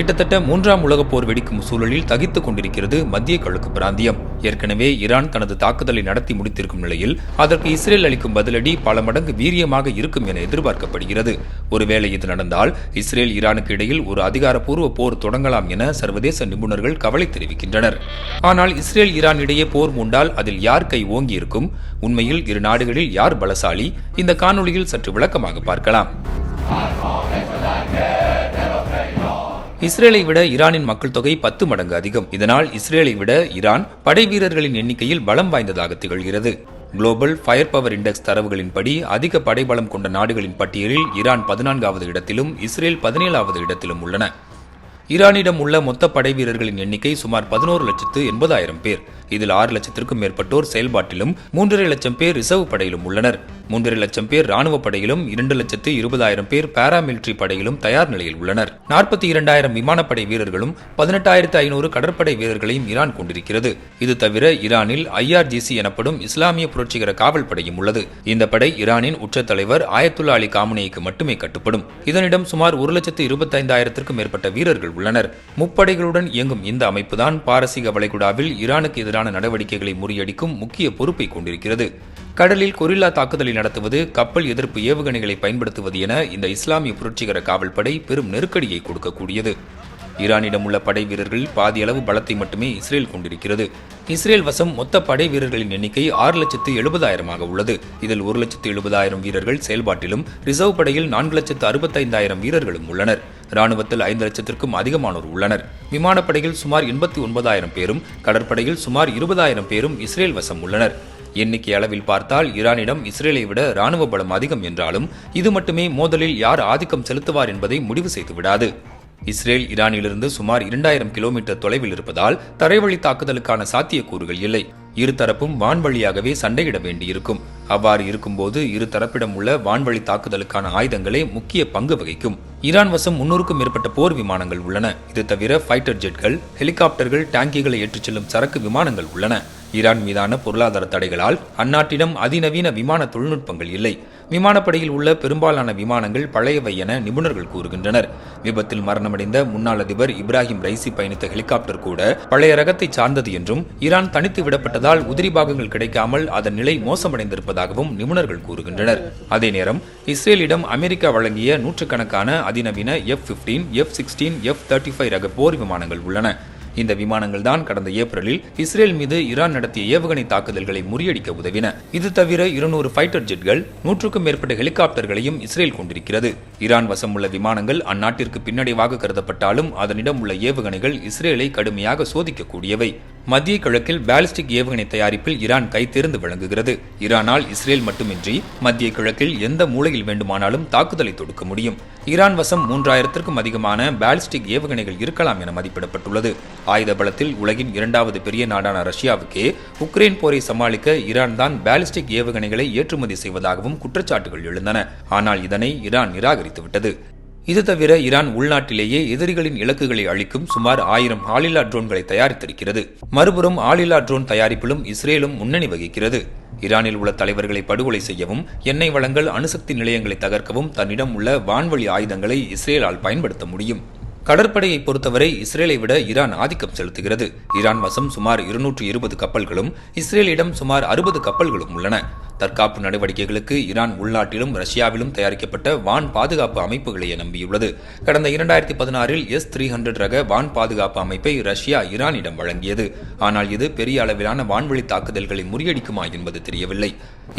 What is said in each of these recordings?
கிட்டத்தட்ட மூன்றாம் உலகப் போர் வெடிக்கும் சூழலில் தகித்துக் கொண்டிருக்கிறது மத்திய கிழக்கு பிராந்தியம். ஏற்கனவே ஈரான் தனது தாக்குதலை நடத்தி முடித்திருக்கும் நிலையில் அதற்கு இஸ்ரேல் அளிக்கும் பதிலடி பல மடங்கு வீரியமாக இருக்கும் என எதிர்பார்க்கப்படுகிறது. ஒருவேளை இது நடந்தால் இஸ்ரேல் ஈரானுக்கு இடையில் ஒரு அதிகாரப்பூர்வ போர் தொடங்கலாம் என சர்வதேச நிபுணர்கள் கவலை தெரிவிக்கின்றனர். ஆனால் இஸ்ரேல் ஈரான் இடையே போர் மூண்டால் அதில் யார் கை ஓங்கி இருக்கும் உண்மையில் இரு நாடுகளில் யார் பலசாலி? இந்த காணொளியில் சற்று விளக்கமாக பார்க்கலாம். இஸ்ரேலை விட ஈரானின் மக்கள் தொகை பத்து மடங்கு அதிகம். இதனால் இஸ்ரேலை விட ஈரான் படை வீரர்களின் எண்ணிக்கையில் பலம் வாய்ந்ததாக திகழ்கிறது. குளோபல் ஃபயர் பவர் இண்டெக்ஸ் தரவுகளின்படி அதிக படைபலம் கொண்ட நாடுகளின் பட்டியலில் ஈரான் பதினான்காவது இடத்திலும் இஸ்ரேல் பதினேழாவது இடத்திலும் உள்ளன. ஈரானிடம் உள்ள மொத்த படை வீரர்களின் எண்ணிக்கை சுமார் பதினோரு லட்சத்து எண்பதாயிரம் பேர். இதில் ஆறு லட்சத்திற்கும் மேற்பட்டோர் செயல்பாட்டிலும் மூன்றரை லட்சம் பேர் ரிசர்வ் படையிலும் உள்ளனர். மூன்றரை லட்சம் பேர் ராணுவ படையிலும் இரண்டு லட்சத்து இருபதாயிரம் பேர் பாராமிலிட்டரி படையிலும் தயார் நிலையில் உள்ளனர். நாற்பத்தி இரண்டாயிரம் விமானப்படை வீரர்களும் பதினெட்டாயிரத்து ஐநூறு கடற்படை வீரர்களையும் ஈரான் கொண்டிருக்கிறது. இது தவிர ஈரானில் ஐஆர்ஜிசி எனப்படும் இஸ்லாமிய புரட்சிகர காவல் படையும் உள்ளது. இந்த படை ஈரானின் உச்ச தலைவர் ஆயத்துல்லா அலி காமுனேய்க்கு மட்டுமே கட்டுப்படும். இதனிடம் சுமார் ஒரு லட்சத்து இருபத்தைந்தாயிரத்திற்கும் மேற்பட்ட வீரர்கள் உள்ளனர். முப்படைகளுடன் இயங்கும் இந்த அமைப்புதான் பாரசீக வளைகுடாவில் ஈரானுக்கு எதிரான நடவடிக்கைகளை முறியடிக்கும் முக்கிய பொறுப்பை கொண்டிருக்கிறது. கடலில் கொரில்லா தாக்குதலை நடத்துவது கப்பல் எதிர்ப்பு ஏவுகணைகளை பயன்படுத்துவது என இந்த இஸ்லாமிய புரட்சிகர காவல் படை பெரும் நெருக்கடியை கொடுக்கக்கூடியது. ஈரானிடம் உள்ள படை வீரர்கள் பாதி அளவு பலத்தை மட்டுமே இஸ்ரேல் கொண்டிருக்கிறது. இஸ்ரேல் வசம் மொத்த படை வீரர்களின் எண்ணிக்கை ஆறு லட்சத்து எழுபதாயிரமாக உள்ளது. இதில் ஒரு லட்சத்து எழுபதாயிரம் வீரர்கள் செயல்பாட்டிலும் ரிசர்வ் படையில் நான்கு லட்சத்து அறுபத்தைந்தாயிரம் வீரர்களும் உள்ளனர். ராணுவத்தில் ஐந்து லட்சத்திற்கும் அதிகமானோர் உள்ளனர். விமானப்படையில் சுமார் எண்பத்தி ஒன்பதாயிரம் பேரும் கடற்படையில் சுமார் இருபதாயிரம் பேரும் இஸ்ரேல் வசம் உள்ளனர். எண்ணிக்கை அளவில் பார்த்தால் ஈரானிடம் இஸ்ரேலை விட ராணுவ பலம் அதிகம் என்றாலும் இது மட்டுமே மோதலில் யார் ஆதிக்கம் செலுத்துவார் என்பதை முடிவு செய்து விடாது. இஸ்ரேல் ஈரானிலிருந்து சுமார் இரண்டாயிரம் கிலோமீட்டர் தொலைவில் இருப்பதால் தரைவழி தாக்குதலுக்கான சாத்தியக்கூறுகள் இல்லை. இருதரப்பும் வான்வழியாகவே சண்டையிட வேண்டியிருக்கும். அவ்வாறு இருக்கும்போது இரு தரப்பிடம் உள்ள வான்வழி தாக்குதலுக்கான ஆயுதங்களே முக்கிய பங்கு வகிக்கும். ஈரான் வசம் முன்னூறுக்கும் மேற்பட்ட போர் விமானங்கள் உள்ளன. இது தவிர ஃபைட்டர் ஜெட்கள் ஹெலிகாப்டர்கள் டேங்கிகளை ஏற்றிச் செல்லும் சரக்கு விமானங்கள் உள்ளன. ஈரான் மீதான பொருளாதார தடைகளால் அந்நாட்டிடம் அதிநவீன விமான தொழில்நுட்பங்கள் இல்லை. விமானப்படையில் உள்ள பெரும்பாலான விமானங்கள் பழையவை என நிபுணர்கள் கூறுகின்றனர். விபத்தில் மரணமடைந்த முன்னாள் அதிபர் இப்ராஹிம் ரைசி பயணித்த ஹெலிகாப்டர் கூட பழைய ரகத்தை சார்ந்தது என்றும் ஈரான் தனித்து விடப்பட்டதால் உதிரி பாகங்கள் கிடைக்காமல் அதன் நிலை மோசமடைந்திருப்பதாகவும் நிபுணர்கள் கூறுகின்றனர். அதே நேரம் இஸ்ரேலிடம் அமெரிக்கா வழங்கிய நூற்றுக்கணக்கான அதிநவீன F fifteen F sixteen F thirty five ரக போர் விமானங்கள் உள்ளன. இந்த விமானங்கள் தான் கடந்த ஏப்ரலில் இஸ்ரேல் மீது ஈரான் நடத்திய ஏவுகணை தாக்குதல்களை முறியடிக்க உதவின. இது தவிர இருநூறு ஃபைட்டர் ஜெட்கள் நூற்றுக்கும் மேற்பட்ட ஹெலிகாப்டர்களையும் இஸ்ரேல் கொண்டிருக்கிறது. ஈரான் வசம் உள்ள விமானங்கள் அந்நாட்டிற்கு பின்னடைவாக கருதப்பட்டாலும் அதனிடம் உள்ள ஏவுகணைகள் இஸ்ரேலை கடுமையாக சோதிக்கக்கூடியவை. மத்திய கிழக்கில் பாலிஸ்டிக் ஏவுகணை தயாரிப்பில் ஈரான் கைத்தேர்ந்து விளங்குகிறது ஈரானால் இஸ்ரேல் மட்டுமின்றி மத்திய கிழக்கில் எந்த மூலையில் வேண்டுமானாலும் தாக்குதலை தொடுக்க முடியும். ஈரான் வசம் மூன்றாயிரத்திற்கும் அதிகமான பாலிஸ்டிக் ஏவுகணைகள் இருக்கலாம் என மதிப்பிடப்பட்டுள்ளது. ஆயுத பலத்தில் உலகின் இரண்டாவது பெரிய நாடான ரஷ்யாவுக்கே உக்ரைன் போரை சமாளிக்க ஈரான் தான் பாலிஸ்டிக் ஏவுகணைகளை ஏற்றுமதி செய்வதாகவும் குற்றச்சாட்டுகள் எழுந்தன. ஆனால் இதனை ஈரான் நிராகரித்துவிட்டது. இது தவிர ஈரான் உள்நாட்டிலேயே எதிரிகளின் இலக்குகளை அழிக்கும் சுமார் ஆயிரம் ஆளில்லா ட்ரோன்களை தயாரித்திருக்கிறது. மறுபுறம் ஆளில்லா ட்ரோன் தயாரிப்பிலும் இஸ்ரேலும் முன்னணி வகிக்கிறது. ஈரானில் உள்ள தலைவர்களை படுகொலை செய்யவும் எண்ணெய் வளங்கள் அணுசக்தி நிலையங்களை தகர்க்கவும் தன்னிடம் உள்ள வான்வழி ஆயுதங்களை இஸ்ரேலால் பயன்படுத்த முடியும். கடற்படையை பொறுத்தவரை இஸ்ரேலை விட ஈரான் ஆதிக்கம் செலுத்துகிறது. ஈரான் வசம் சுமார் இருநூற்று இருபது கப்பல்களும் இஸ்ரேலிடம் சுமார் அறுபது கப்பல்களும் உள்ளன. தற்காப்பு நடவடிக்கைகளுக்கு ஈரான் உள்நாட்டிலும் ரஷ்யாவிலும் தயாரிக்கப்பட்ட வான் பாதுகாப்பு அமைப்புகளையே நம்பியுள்ளது. கடந்த இரண்டாயிரத்தி பதினாறில் எஸ் த்ரீ ஹண்ட்ரட் ரக வான் பாதுகாப்பு அமைப்பை ரஷ்யா ஈரானிடம் வழங்கியது. ஆனால் இது பெரிய அளவிலான வான்வழி தாக்குதல்களை முறியடிக்குமா என்பது தெரியவில்லை.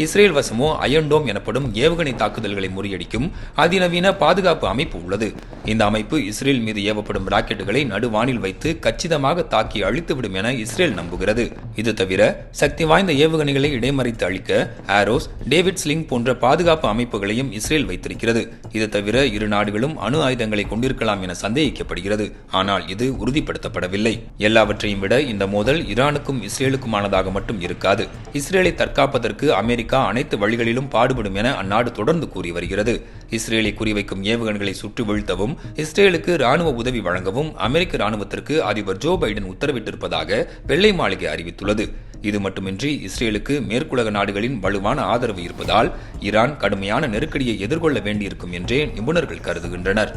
இஸ்ரேல் வசமோ அயன்டோம் எனப்படும் ஏவுகணை தாக்குதல்களை முறியடிக்கும் அதிநவீன பாதுகாப்பு அமைப்பு உள்ளது. இந்த அமைப்பு இஸ்ரேல் மீது ஏவப்படும் ராக்கெட்டுகளை நடுவானில் வைத்து கச்சிதமாக தாக்கி அழித்துவிடும் என இஸ்ரேல் நம்புகிறது. இது தவிர சக்தி வாய்ந்த ஏவுகணைகளை இடைமறித்து அழிக்க ஆரோஸ் டேவிட் ஸ்லிங் போன்ற பாதுகாப்பு அமைப்புகளையும் இஸ்ரேல் வைத்திருக்கிறது. இது தவிர இரு நாடுகளும் அணு ஆயுதங்களை கொண்டிருக்கலாம் என சந்தேகிக்கப்படுகிறது. ஆனால் இது உறுதிப்படுத்தப்படவில்லை. எல்லாவற்றையும் விட இந்த மோதல் ஈரானுக்கும் இஸ்ரேலுக்குமானதாக மட்டும் இருக்காது. இஸ்ரேலை தற்காப்பதற்கு அமெரிக்கா அனைத்து வழிகளிலும் பாடுபடும் என அந்நாடு தொடர்ந்து கூறி வருகிறது. இஸ்ரேலை குறிவைக்கும் ஏவுகணைகளை சுற்றி வீழ்த்தவும் இஸ்ரேலுக்கு ராணுவ உதவி வழங்கவும் அமெரிக்க ராணுவத்திற்கு அதிபர் ஜோ பைடன் உத்தரவிட்டிருப்பதாக வெள்ளை மாளிகை அறிவித்துள்ளது. இது மட்டுமின்றி இஸ்ரேலுக்கு மேற்குலக நாடுகளின் வலுவான ஆதரவு இருப்பதால் ஈரான் கடுமையான நெருக்கடியை எதிர்கொள்ள வேண்டியிருக்கும் என்றே நிபுணர்கள் கருதுகின்றனர்.